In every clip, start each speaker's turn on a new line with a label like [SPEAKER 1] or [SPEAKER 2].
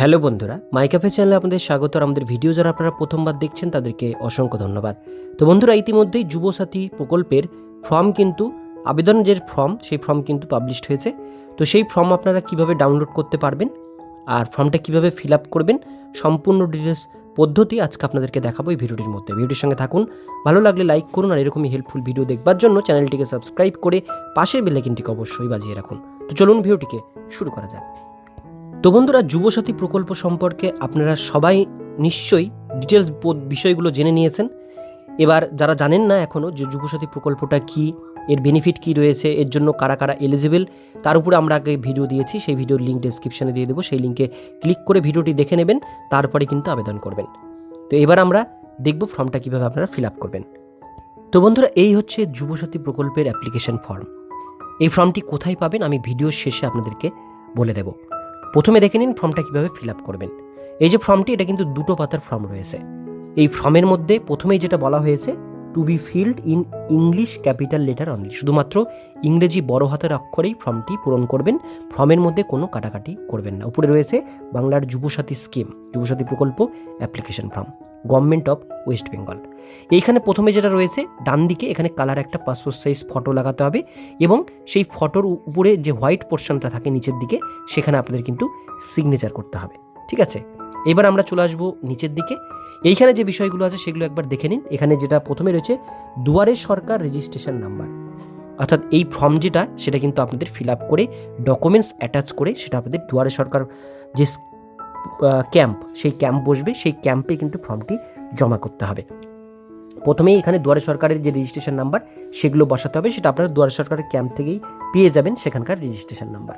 [SPEAKER 1] Hello বন্ধুরা, মাইকাফে চ্যানেলে আপনাদের স্বাগত আর আমাদের ভিডিও যারা আপনারা প্রথমবার দেখছেন, তাদেরকে অসংখ্য ধন্যবাদ। তো বন্ধুরা, ইতিমধ্যেই যুবসাথী প্রকল্পের ফর্ম কিন্তু আবেদন যে ফর্ম, সেই ফর্ম কিন্তু পাবলিশড হয়েছে। তো সেই ফর্ম আপনারা কীভাবে ডাউনলোড করতে পারবেন আর ফর্মটা কীভাবে ফিল আপ করবেন, সম্পূর্ণ ডিটেলস পদ্ধতি আজকে আপনাদেরকে দেখাবো এই ভিডিওটির মধ্যে। ভিডিওটির সঙ্গে থাকুন, ভালো লাগলে লাইক করুন আর এরকমই হেল্পফুল ভিডিও দেখবার জন্য চ্যানেলটিকে সাবস্ক্রাইব করে পাশের বেলাইকিনটিকে অবশ্যই বাজিয়ে রাখুন। তো চলুন ভিডিওটিকে শুরু করা যাক। তো বন্ধুরা, যুবসাথী প্রকল্প সম্পর্কে আপনারা সবাই নিশ্চয়ই ডিটেলস বিষয়গুলো জেনে নিয়েছেন। এবার যারা জানেন না এখনও যে যুবসাথী প্রকল্পটা কি, এর বেনিফিট কি রয়েছে, এর জন্য কারা কারা এলিজিবল তার উপরে আমরা আগে ভিডিও দিয়েছি, সেই ভিডিওর লিঙ্ক ডেসক্রিপশনে দিয়ে দেবো, সেই লিঙ্কে ক্লিক করে ভিডিওটি দেখে নেবেন, তারপরে কিন্তু আবেদন করবেন। তো এবার আমরা দেখব ফর্মটা কীভাবে আপনারা ফিল আপ করবেন। তো বন্ধুরা, এই হচ্ছে যুবসাথী প্রকল্পের অ্যাপ্লিকেশন ফর্ম এই ফর্মটি কোথায় পাবেন আমি ভিডিওর শেষে আপনাদেরকে বলে দেবো। প্রথমে দেখে নিন ফর্মটা কীভাবে ফিল আপ করবেন। এই যে ফর্মটি, এটা কিন্তু দুটো পাতার ফর্ম রয়েছে। এই ফর্মের মধ্যে প্রথমেই যেটা বলা হয়েছে to be filled in English capital letter only শুধুমাত্র ইংরেজি বড় হাতের অক্ষরেই ফর্মটি পূরণ করবেন, ফর্মের মধ্যে কোনো কাটাকাটি করবেন না। উপরে রয়েছে বাংলার যুবসাথী স্কিম, যুবসাথী প্রকল্প application form. Government of West Bengal এইখানে প্রথমে যেটা রয়েছে, ডান দিকে এখানে কালার একটা পাসপোর্ট সাইজ ফটো লাগাতে হবে এবং সেই ফটোর উপরে যে হোয়াইট পোর্শনটা থাকে নিচের দিকে, সেখানে আপনাদের কিন্তু সিগনেচার করতে হবে। ঠিক আছে? এবার আমরা চলে আসব নিচের দিকে। এইখানে যে বিষয়গুলো আছে, সেগুলো একবার দেখে নিন। এখানে যেটা প্রথমে রয়েছে, দুয়ারে সরকার রেজিস্ট্রেশন নাম্বার অর্থাৎ এই ফর্ম যেটা, সেটা কিন্তু আপনাদের ফিল আপ করে ডকুমেন্টস অ্যাটাচ করে, সেটা আপনাদের দুয়ারে সরকার যে ক্যাম্প সেই ক্যাম্প বসবে, সেই ক্যাম্পে কিন্তু ফর্মটি জমা করতে হবে। প্রথমেই এখানে দুয়ারে সরকারের যে রেজিস্ট্রেশন নাম্বার সেগুলো বসাতে হবে, সেটা আপনারা দুয়ারে সরকারের ক্যাম্প থেকেই পেয়ে যাবেন সেখানকার রেজিস্ট্রেশন নাম্বার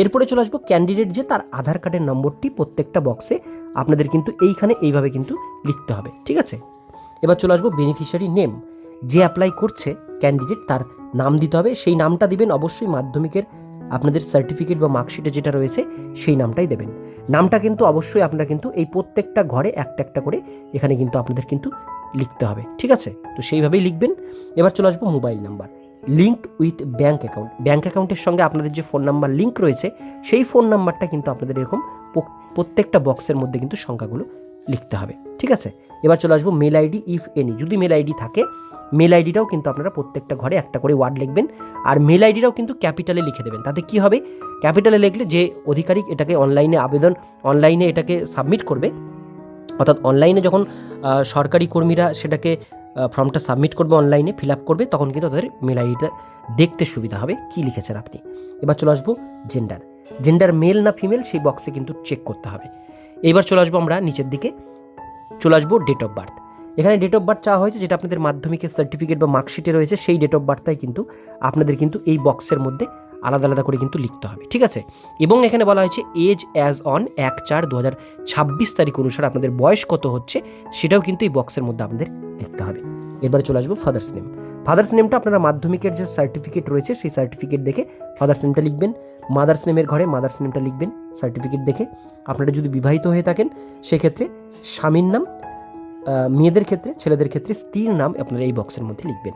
[SPEAKER 1] এরপরে চলে আসব ক্যান্ডিডেট যে তার আধার কার্ডের নম্বরটি প্রত্যেকটা বক্সে আপনাদের কিন্তু এইখানে এইভাবে কিন্তু লিখতে হবে, ঠিক আছে? এবার চলে আসব বেনিফিশিয়ারি নেম যে অ্যাপ্লাই করছে ক্যান্ডিডেট তার নাম দিতে হবে, সেই নামটা দিবেন, অবশ্যই মাধ্যমিকের আপনাদের সার্টিফিকেট বা মার্কশিটে যেটা রয়েছে, সেই নামটাই দেবেন। নামটা কিন্তু অবশ্যই আপনারা কিন্তু এই প্রত্যেকটা ঘরে একটা একটা করে এখানে কিন্তু আপনাদের কিন্তু লিখতে হবে, ঠিক আছে? তো সেইভাবেই লিখবেন। এবার চলে আসব mobile number. Linked with bank account bank অ্যাকাউন্টের সঙ্গে আপনাদের যে ফোন নাম্বার লিঙ্ক রয়েছে, সেই ফোন নাম্বারটা কিন্তু আপনাদের এরকম প্রত্যেকটা বক্সের মধ্যে কিন্তু সংখ্যাগুলো লিখতে হবে। ঠিক আছে? এবার চলে আসব মেল আইডি ইফ এনি যদি মেল আইডি থাকে মেল আইডিটাও কিন্তু আপনারা প্রত্যেকটা ঘরে একটা করে ওয়ার্ড লিখবেন। আর মেল আইডিটাও কিন্তু ক্যাপিটালে লিখে দেবেন। তাতে কি হবে? ক্যাপিটালে লিখলে যে অধিকারিক এটাকে অনলাইনে আবেদন অনলাইনে এটাকে সাবমিট করবে, অর্থাৎ অনলাইনে যখন সরকারি কর্মীরা সেটাকে ফর্মটা সাবমিট করবে অনলাইনে ফিল আপ করবে, তখন কিন্তু তাদের মেল আইডিটা দেখতে সুবিধা হবে। কি লিখেছেন আপনি? এবার চলে আসব জেন্ডার জেন্ডার মেল না ফিমেল সেই বক্সে কিন্তু চেক করতে হবে। এবার চলে আসব আমরা নিচের দিকে। চলে আসব ডেট অফ বার্থ এখানে ডেট অফ বার্থ চাওয়া হয়েছে, যেটা আপনাদের মাধ্যমিকের সার্টিফিকেট বা মার্কশিটে রয়েছে, সেই ডেট অফ বার্থটাই কিন্তু আপনাদের কিন্তু এই বক্সের মধ্যে আলাদা আলাদা করে কিন্তু লিখতে হবে, ঠিক আছে? এবং এখানে বলা হয়েছে এজ অ্যাজ অন এক চার দু হাজার ছাব্বিশ তারিখ অনুসারে আপনাদের বয়স কত হচ্ছে, সেটাও কিন্তু এই বক্সের মধ্যে আপনাদের লিখতে হবে। এবারে চলে আসব ফাদার্স নেম ফাদার্স নেমটা আপনারা মাধ্যমিকের যে সার্টিফিকেট রয়েছে, সেই সার্টিফিকেট দেখে ফাদার্স নেমটা লিখবেন। মাদার্স নেমের ঘরে মাদার্স নেমটা লিখবেন সার্টিফিকেট দেখে। আপনারা যদি বিবাহিত হয়ে থাকেন, সেক্ষেত্রে স্বামীর নাম মেয়েদের ক্ষেত্রে, ছেলেদের ক্ষেত্রে স্ত্রীর নাম আপনারা এই বক্সের মধ্যে লিখবেন।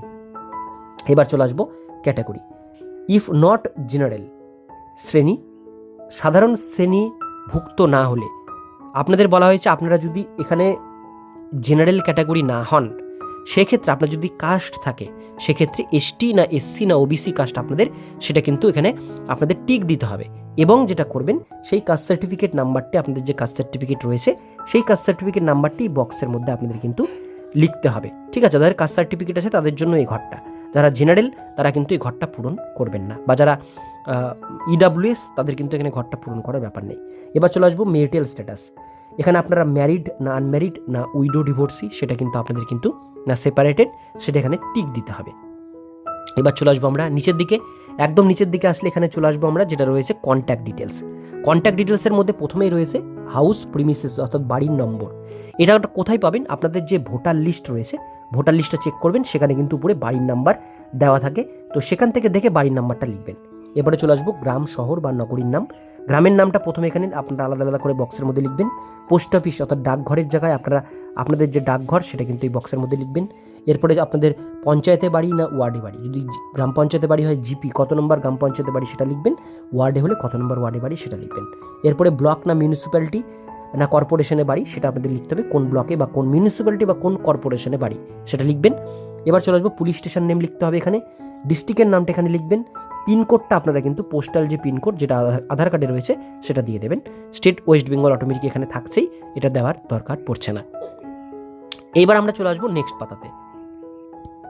[SPEAKER 1] এবার চলে আসব ক্যাটাগরি ইফ নট জেনারেল শ্রেণি। সাধারণ শ্রেণি ভুক্ত না হলে, আপনাদের বলা হয়েছে আপনারা যদি এখানে জেনারেল ক্যাটাগরি না হন সেক্ষেত্রে আপনার যদি কাস্ট থাকে, সেক্ষেত্রে এসটি না এসসি না ওবিসি কাস্ট আপনাদের, সেটা কিন্তু এখানে আপনাদের টিক দিতে হবে। এবং যেটা করবেন, সেই কাস্ট সার্টিফিকেট নাম্বারটি, আপনাদের যে কাস্ট সার্টিফিকেট রয়েছে, সেই কাস্ট সার্টিফিকেট নাম্বারটি বক্সের মধ্যে আপনাদের কিন্তু লিখতে হবে। ঠিক আছে? যাদের কাস্ট সার্টিফিকেট আছে, তাদের জন্য এই ঘরটা। যারা জেনারেল তারা কিন্তু এই ঘরটা পূরণ করবেন না। বা যারা ইডাব্লিউএস তাদের কিন্তু এখানে ঘরটা পূরণ করার ব্যাপার নেই। এবার চলে আসব মেরিটাল স্ট্যাটাস এখানে আপনারা ম্যারিড না আনম্যারিড না উইডো ডিভোর্সি সেটা কিন্তু আপনাদের কিন্তু না সেপারেটেড সেটা এখানে টিক দিতে হবে। এবার চলে আসব আমরা নিচের দিকে। একদম নিচের দিকে আসলে এখানে চলে আসব আমরা, যেটা রয়েছে কন্ট্যাক্ট ডিটেলস কন্ট্যাক্ট ডিটেলসের মধ্যে প্রথমেই রয়েছে হাউস প্রিমিসেস অর্থাৎ বাড়ির নম্বর। এটা কোথায় পাবেন? আপনাদের যে ভোটার লিস্ট রয়েছে ভোটার লিস্টটা চেক করবেন, সেখানে কিন্তু উপরে বাড়ির নাম্বার দেওয়া থাকে। তো সেখান থেকে দেখে বাড়ির নাম্বারটা লিখবেন। এবারে চলে আসব গ্রাম, শহর বা নগরীর নাম। গ্রামের নামটা প্রথমে এখানে আপনারা আলাদা আলাদা করে বক্সের মধ্যে লিখবেন। পোস্ট অফিস অর্থাৎ ডাকঘরের জায়গায় আপনারা, আপনাদের যে ডাকঘর সেটা কিন্তু এই বক্সের মধ্যে লিখবেন। এরপরে আপনাদের পঞ্চায়েতে বাড়ি না ওয়ার্ডে বাড়ি? যদি গ্রাম পঞ্চায়েতে বাড়ি হয় জিপি, কত নম্বর গ্রাম পঞ্চায়েতে বাড়ি সেটা লিখবেন। ওয়ার্ডে হলে কত নম্বর ওয়ার্ডে বাড়ি সেটা লিখবেন। এরপরে ব্লক না মিউনিসিপ্যালিটি না কর্পোরেশনে বাড়ি সেটা আপনাদের লিখতে হবে, কোন ব্লকে বা কোন মিউনিসিপ্যালিটি বা কোন কর্পোরেশনে বাড়ি সেটা লিখবেন। এবার চলে আসব পুলিশ স্টেশন নেম লিখতে হবে এখানে। ডিস্ট্রিক্টের নামটা এখানে লিখবেন। পিনকোডটা আপনারা কিন্তু পোস্টাল যে পিনকোড যেটা আধার কার্ডে রয়েছে সেটা দিয়ে দেবেন। স্টেট ওয়েস্ট বেঙ্গল অটোমেটিক এখানে থাকছেই, এটা দেওয়ার দরকার পড়ছে না। এইবার আমরা চলে আসব নেক্সট পাতাতে।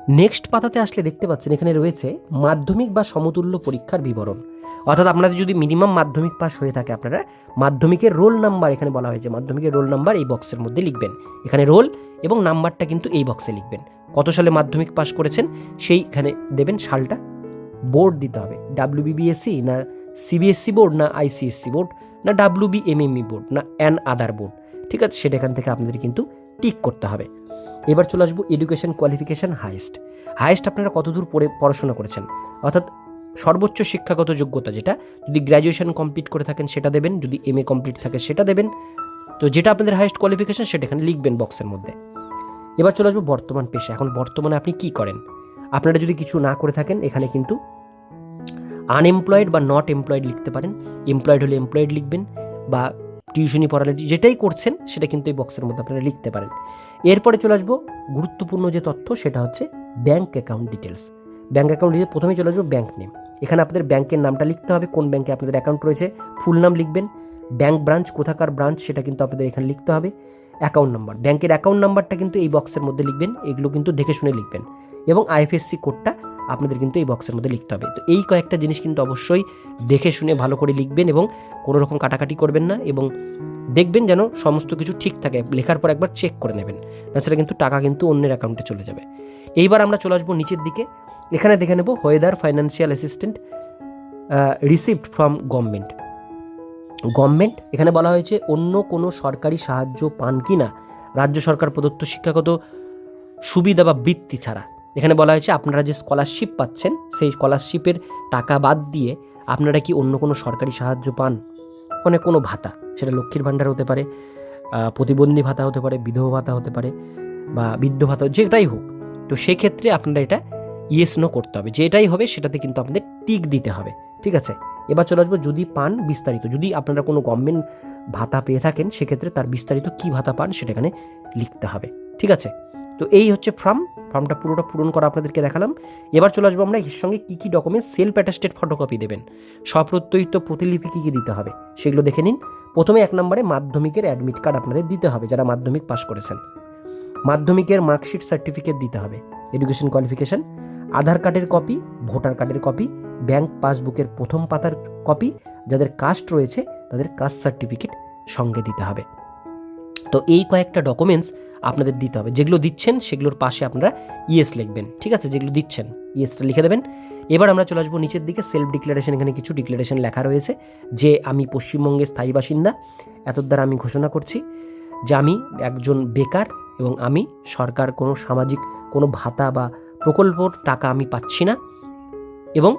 [SPEAKER 1] নেক্সট পাতাতে আসলে দেখতে পাচ্ছেন এখানে রয়েছে মাধ্যমিক বা সমতুল্য পরীক্ষার বিবরণ। অর্থাৎ আপনাদের যদি মিনিমাম মাধ্যমিক পাস হয়ে থাকে আপনারা, মাধ্যমিকের রোল নাম্বার এখানে বলা হয়েছে, মাধ্যমিকের রোল নাম্বার এই বক্সের মধ্যে লিখবেন। এখানে রোল এবং নাম্বারটা কিন্তু এই বক্সে লিখবেন। কত সালে মাধ্যমিক পাস করেছেন, সেইখানে দেবেন সালটা। বোর্ড দিতে হবে। ডাব্লিউ বিবিএসসি না সিবিএসসি বোর্ড না আইসিএসসি বোর্ড না ডাব্লিউ বি এমএমই বোর্ড না অ্যান আদার বোর্ড। ঠিক আছে, সেটা এখান থেকে আপনাদের কিন্তু টিক করতে হবে। এবার চলে আসব এডুকেশন কোয়ালিফিকেশান হাইয়েস্ট হাইয়েস্ট আপনারা কতদূর পড়ে, পড়াশোনা করেছেন? অর্থাৎ সর্বোচ্চ শিক্ষাগত যোগ্যতা যেটা, যদি গ্র্যাজুয়েশন কমপ্লিট করে থাকেন সেটা দেবেন, যদি এম এ কমপ্লিট থাকে সেটা দেবেন। তো যেটা আপনাদের হাইয়েস্ট কোয়ালিফিকেশান সেটা এখানে লিখবেন বক্সের মধ্যে। এবার চলে আসব বর্তমান পেশা এখন বর্তমানে আপনি কি করেন? আপনারা যদি কিছু না করে থাকেন, এখানে কিন্তু আনএমপ্লয়েড বা নট এমপ্লয়েড লিখতে পারেন। এমপ্লয়েড হলে এমপ্লয়েড লিখবেন বা টিউশনি পড়ালে যেটাই করছেন, সেটা কিন্তু এই বক্সের মধ্যে আপনারা লিখতে পারেন। এরপরে চলে আসব, গুরুত্বপূর্ণ যে তথ্য, সেটা হচ্ছে bank account details bank account details প্রথমে চলে আসব ব্যাঙ্ক নেম এখানে আপনাদের ব্যাংকের নামটা লিখতে হবে, কোন ব্যাংকে আপনাদের অ্যাকাউন্ট রয়েছে। ফুল নাম লিখবেন। ব্যাঙ্ক ব্রাঞ্চ কোথাকার ব্রাঞ্চ সেটা কিন্তু আপনাদের এখানে লিখতে হবে। অ্যাকাউন্ট নাম্বার ব্যাংকের অ্যাকাউন্ট নাম্বারটা কিন্তু এই বক্সের মধ্যে লিখবেন। এগুলো কিন্তু দেখে শুনে লিখবেন। এবং আইএফএসসি কোডটা আপনাদের কিন্তু এই বক্সের মধ্যে লিখতে হবে। তো এই কয়েকটা জিনিস কিন্তু অবশ্যই দেখে শুনে ভালো করে লিখবেন এবং কোনো রকম কাটাকাটি করবেন না এবং দেখবেন যেন সমস্ত কিছু ঠিক থাকে। লেখার পর একবার চেক করে নেবেন। তাছাড়া কিন্তু টাকা কিন্তু অন্যের অ্যাকাউন্টে চলে যাবে। এইবার আমরা চলে আসব নিচের দিকে। এখানে দেখে নেব whether financial assistance received from government government এখানে বলা হয়েছে অন্য কোনো সরকারি সাহায্য পান কি না রাজ্য সরকার প্রদত্ত শিক্ষাগত সুবিধা বা বৃত্তি ছাড়া। এখানে বলা হয়েছে, আপনারা যে স্কলারশিপ পাচ্ছেন, সেই স্কলারশিপের টাকা বাদ দিয়ে আপনারা কি অন্য কোনো সরকারি সাহায্য পান? মানে কোনো ভাতা, সেটা লক্ষ্মীর ভাণ্ডার হতে পারে প্রতিবন্ধী ভাতা হতে পারে, বিধবা ভাতা হতে পারে, বা বৃদ্ধ ভাতা, যেটাই হোক। তো সেক্ষেত্রে আপনারা এটা ইয়েস নো করতে হবে। যেটাই হবে, সেটাতে কিন্তু আপনাদের টিক দিতে হবে। ঠিক আছে? এবার চলে আসব, যদি পান বিস্তারিত। যদি আপনারা কোনো গভর্নমেন্ট ভাতা পেয়ে থাকেন, সেক্ষেত্রে তার বিস্তারিত কী ভাতা পান, সেটা এখানে লিখতে হবে। ঠিক আছে? তো এই হচ্ছে ফর্ম ফর্মটা পুরোটা পূরণ করা আপনাদেরকে দেখালাম। এবার চলে আসব আমরা এর সঙ্গে কী কী ডকুমেন্ট সেলফ অ্যাটাস্টেড ফটোকপি দেবেন। স্বপ্রত্যয়িত প্রতিলিপি কী কী দিতে হবে, সেগুলো দেখে নিন। প্রথমে এক নম্বরে মাধ্যমিকের অ্যাডমিট কার্ড আপনাদের দিতে হবে, যারা মাধ্যমিক পাশ করেছেন। মাধ্যমিকের মার্কশিট সার্টিফিকেট দিতে হবে এডুকেশন কোয়ালিফিকেশন আধার কার্ডের কপি ভোটার কার্ডের কপি ব্যাংক পাসবুকের প্রথম পাতার কপি যাদের কাস্ট রয়েছে, তাদের কাস্ট সার্টিফিকেট সঙ্গে দিতে হবে। তো এই কয়েকটা ডকুমেন্টস আপনাদের দিতে হবে। যেগুলো দিচ্ছেন, সেগুলোর পাশে আপনারা ইএস লিখবেন। ঠিক আছে? যেগুলো দিচ্ছেন ইএসটা লিখে দেবেন। এবার আমরা চলে আসব নিচের দিকে। সেলফ ডিক্লারেশন এখানে কিছু ডিক্লারেশন লেখা রয়েছে। যে আমি পশ্চিমবঙ্গের স্থায়ী বাসিন্দা এত দ্বারা আমি ঘোষণা করছি যে আমি একজন বেকার এবং আমি সরকার কোনো সামাজিক, কোনো ভাতা বা প্রকল্পর টাকা আমি পাচ্ছি না এবং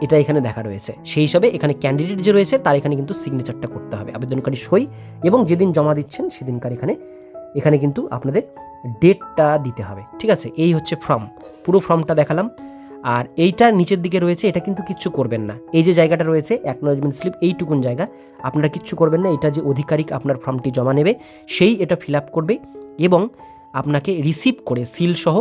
[SPEAKER 1] এটা এখানে দেখা রয়েছে। সেই হিসাবে এখানে ক্যান্ডিডেট যে রয়েছে, তার এখানে কিন্তু সিগনেচারটা করতে হবে। আবেদনকারী সই এবং যেদিন জমা দিচ্ছেন, সেদিনকার এখানে এখানে কিন্তু আপনাদের ডেটটা দিতে হবে, ঠিক আছে? এই হচ্ছে ফর্ম পুরো ফর্মটা দেখালাম। আর এইটার নিচের দিকে রয়েছে, এটা কিন্তু কিচ্ছু করবেন না। এই যে জায়গাটা রয়েছে অ্যাকনোলজমেন্ট স্লিপ এইটুকুন জায়গা। আপনারা কিচ্ছু করবেন না, এটা যে অধিকারিক আপনার ফর্মটি জমা নেবে, সেই এটা ফিল আপ করবে এবং আপনাকে রিসিভ করে সিল সহ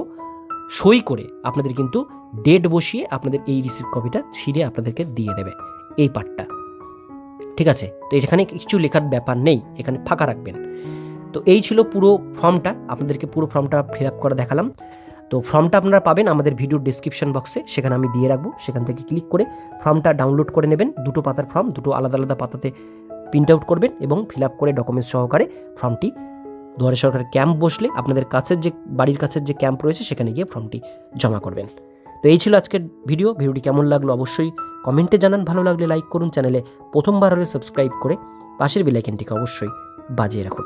[SPEAKER 1] সই করে আপনাদের কিন্তু ডেট বসিয়ে আপনাদের এই রিসিভ কপিটা ছিঁড়ে আপনাদেরকে দিয়ে দেবে, এই পার্টটা ঠিক আছে? তো এখানে কিছু লেখার ব্যাপার নেই, এখানে ফাঁকা রাখবেন। তো এই ছিল পুরো ফর্মটা, আপনাদেরকে পুরো ফর্মটা ফিল আপ করে দেখালাম। তো ফর্মটা আপনারা পাবেন আমাদের ভিডিওর ডিসক্রিপশন বক্সে সেখানে আমি দিয়ে রাখব। সেখান থেকে ক্লিক করে ফর্মটা ডাউনলোড করে নেবেন। দুটো পাতার ফর্ম দুটো আলাদা আলাদা পাতাতে প্রিন্ট আউট করবেন এবং ফিল আপ করে ডকুমেন্টস সহকারে ফর্মটি দুয়ারে সরকারের ক্যাম্প বসলে আপনাদের কাছের যে, বাড়ির কাছের যে ক্যাম্প রয়েছে, সেখানে গিয়ে ফর্মটি জমা করবেন। তো এই ছিল আজকের ভিডিও ভিডিওটি কেমন লাগল অবশ্যই কমেন্টে জানান। ভালো লাগলে লাইক করুন। চ্যানেলে প্রথমবার হলে সাবস্ক্রাইব করে পাশের বেলাইকেনটিকে অবশ্যই বাজিয়ে রাখুন।